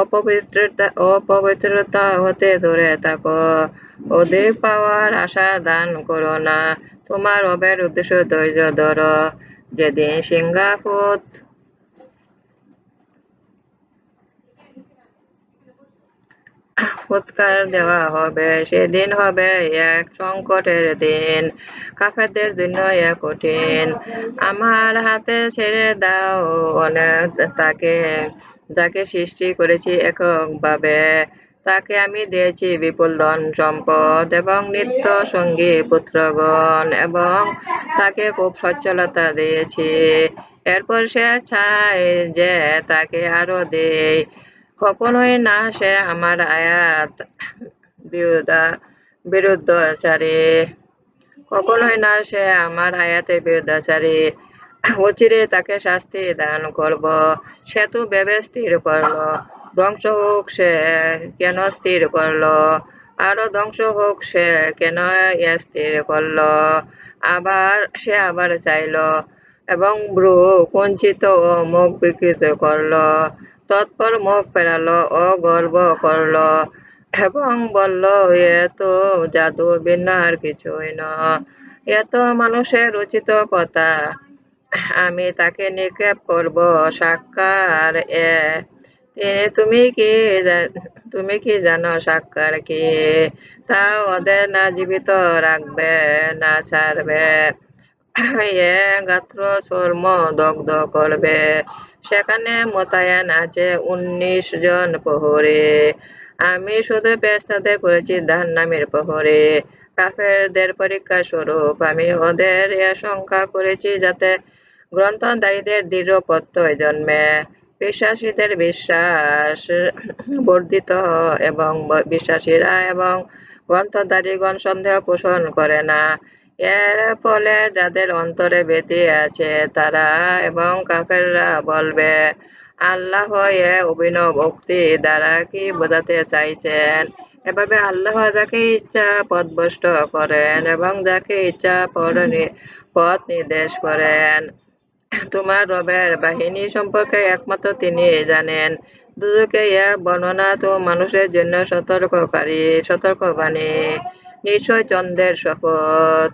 অপবিত্রতা অপবিত্রতা হতে দূরে থাকো। অধিক পাওয়ার আশা দান করো না। তোমার অবের উদ্দেশ্য ধৈর্য ধরো। যেদিন সিঙ্গাপুর ফুৎকার দেওয়া হবে, সেদিন হবে এক সংকটের দিন। কাফেরদের জন্য এক কঠিন। আমার হাতে ছেড়ে দাও অনেক তাকে। যাকে সৃষ্টি করেছি এককভাবে, তাকে আমি দিয়েছি বিপুল ধন, সম্পদ এবং নিত্য সঙ্গী পুত্রগণ এবং তাকে খুব সচ্ছলতা দিয়েছি। এরপর সে চায় যে তাকে আরও দেয় কখনোই না সে আমার আয়াত বিরুদ্ধাচারী। কখনোই না সে আমার আয়াতের বিরুদ্ধাচারী। অচিরে তাকে শাস্তি দান করব। সে তো ভেবে স্থির করল। ধ্বংস হোক সে কেন স্থির করল? আরও ধ্বংস হোক সে কেন স্থির করল? আবার সে আবার চাইল এবং ব্রু কঞ্চিত ও মুখ বিকৃত করল। তৎপর মুখ ফেরালো ও গর্ব করল এবং বলল, এ তো জাদু আর কিছুই না এত মানুষের রচিত কথা। আমি তাকে নিক্ষেপ করব, সাক্ষার এ। তিনি তুমি কি তুমি কি জানো সাক্ষার কি? তা ওদের না জীবিত রাখবে, না ছাড়বে। এ গাত্র চর্ম দগ্ধ করবে। সেখানে মোতায়েন আছে উনিশ জন প্রহরী। আমি শুধু পেস্তাদের করেছি ধান নামের প্রহরী। কাফেরদের পরীক্ষা স্বরূপ। আমি ওদের এ সংখ্যা করেছি যাতে গ্রন্থদায়ীদের দৃঢ় প্রত্যয় জন্মে বিশ্বাসীদের বিশ্বাস বর্ধিত এবং বিশ্বাসীরা এবং গ্রন্থদারীগণ সন্দেহ পোষণ করে না। এর ফলে যাদের অন্তরে বেঁধে আছে, তারা এবং কাফেররা বলবে, আল্লাহ এ অভিনব উক্তি দ্বারা কি বোঝাতে চাইছেন? এভাবে আল্লাহ যাকে ইচ্ছা পথভ্রষ্ট করেন এবং যাকে ইচ্ছা পথ নির্দেশ করেন। তোমার রবের বাহিনী সম্পর্কে একমাত্র তিনি জানেন। দুজকে ইয়া বর্ণনা তো মানুষের জন্য সতর্ককারী, সতর্কবাণী। নিশ্চয় চন্দ্রের শপথ।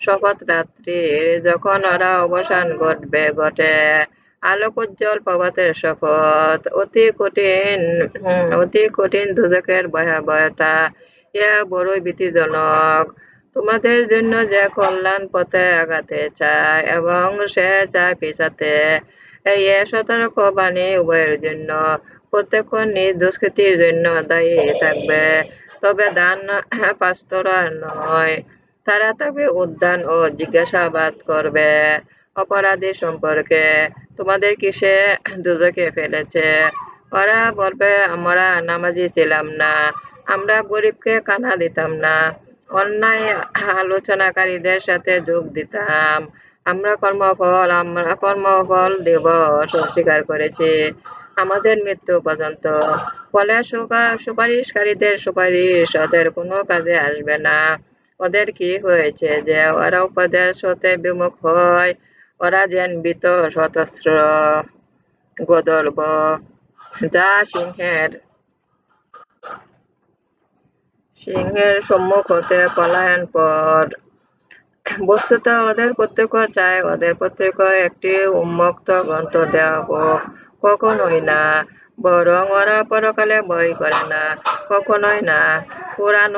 শপথ রাত্রির যখন ওরা অবসান ঘটবে, ঘটে। আলোক উজ্জ্বল প্রভাতের শপথ। অতি কঠিন অতি কঠিন দুজকের ভয়াবহতা। ইয়া বড়ই ভীতিজনক। তোমাদের জন্য যে কল্যাণ পথে আগাতে চায় এবং সে চায় পিছাতে, এই সতর্ক বাণী উভয়ের জন্য। প্রত্যেক নিজ দুষ্কৃতির জন্য দায়ী থাকবে, তবে দান পাস্তরা নয়। তারা তবে উদ্যান ও জিজ্ঞাসাবাদ করবে অপরাধী সম্পর্কে। তোমাদের কিসে দুজকে ফেলেছে? ওরা বলবে, আমরা নামাজি ছিলাম না, আমরা গরিবকে কানা দিতাম না। অন্যায় আলোচনাকারীদের সাথে যোগ দিতাম। আমরা কর্মফল আমরা কর্মফল দিবস অস্বীকার করেছি। আমাদের মৃত্যু পর্যন্ত। ফলে সুপারিশকারীদের সুপারিশ ওদের কোনো কাজে আসবে না। ওদের কি হয়েছে যে ওরা উপদেশ হতে বিমুখ হয়? ওরা যেন বিত সতস্ত্র গদর্ব, যা সিংহের সিংহের সম্মুখ হতে পলায়ন পর। বস্তুত ওদের প্রত্যেক চায়, ওদের প্রত্যেক একটি উন্মুক্ত গ্রন্থ দেওয়া হোক। কখনোই না, বরং ওরা পরকালে বই করে না। কখনোই না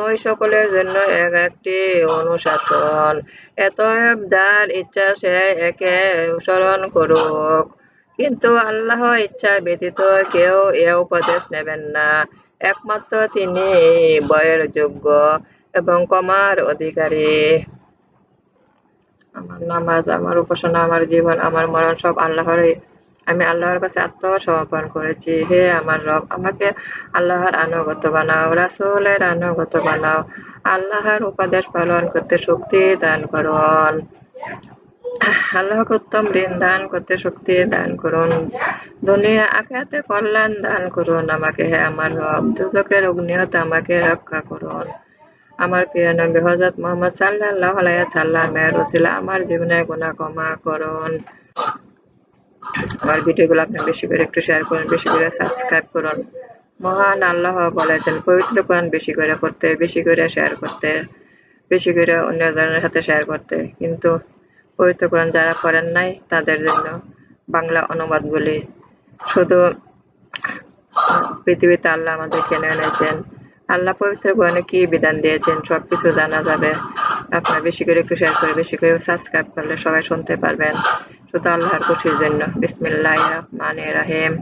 ওই সকলের জন্য এক একটি অনুশাসন। এতএব যার ইচ্ছা সে একে স্মরণ করুক। কিন্তু আল্লাহ ইচ্ছা ব্যতীত কেউ এ উপদেশ নেবেন না। একমাত্র তিনি বয়ের যোগ্য এবং কমার অধিকারী। আমার নামাজ, আমার উপাসনা, আমার জীবন, আমার মরণ সব আল্লাহরই। আমি আল্লাহর কাছে আত্মসমর্পণ করেছি। হে আমার রব, আমাকে আল্লাহর আনুগত বানাও, রাসূলের আনুগত বানাও। আল্লাহর উপদেশ পালন করতে শক্তি দান করুন। আল্লাহকে উত্তম ঋণ দান করতে শক্তি দান করুন। দুনিয়া আখেরাতে কল্যাণ দান করুন আমাকে, হে আমার রব। দুজকের অগ্নি হতে আমাকে রক্ষা করুন। আমার প্রিয় নবী হযরত মুহাম্মদ আলাইহি সাল্লামের ওসিলা, আমার জীবনের গুনাহ ক্ষমা করুন। আমার ভিডিওগুলো আপনি বেশি করে একটু শেয়ার করুন, বেশি করে সাবস্ক্রাইব করুন। মহান আল্লাহ বলেছেন, পবিত্র কোরআন বেশি করে পড়তে, বেশি করে শেয়ার করতে, বেশি করে অন্যজনের সাথে শেয়ার করতে। কিন্তু পবিত্র কোরআন যারা পড়েন নাই, তাদের জন্য বাংলা অনুবাদগুলি শুধু পৃথিবীতে আল্লাহ আমাদের কেনে এনেছেন। আল্লাহ পবিত্র কোরআনে কি বিধান দিয়েছেন? সব কিছু জানা যাবে। আপনার বেশি করে একটু শেয়ার করে, বেশি করে সাবস্ক্রাইব করলে সবাই শুনতে পারবেন। শুধু আল্লাহর খুশির জন্য। বিসমিল্লাহ মানে রহিম।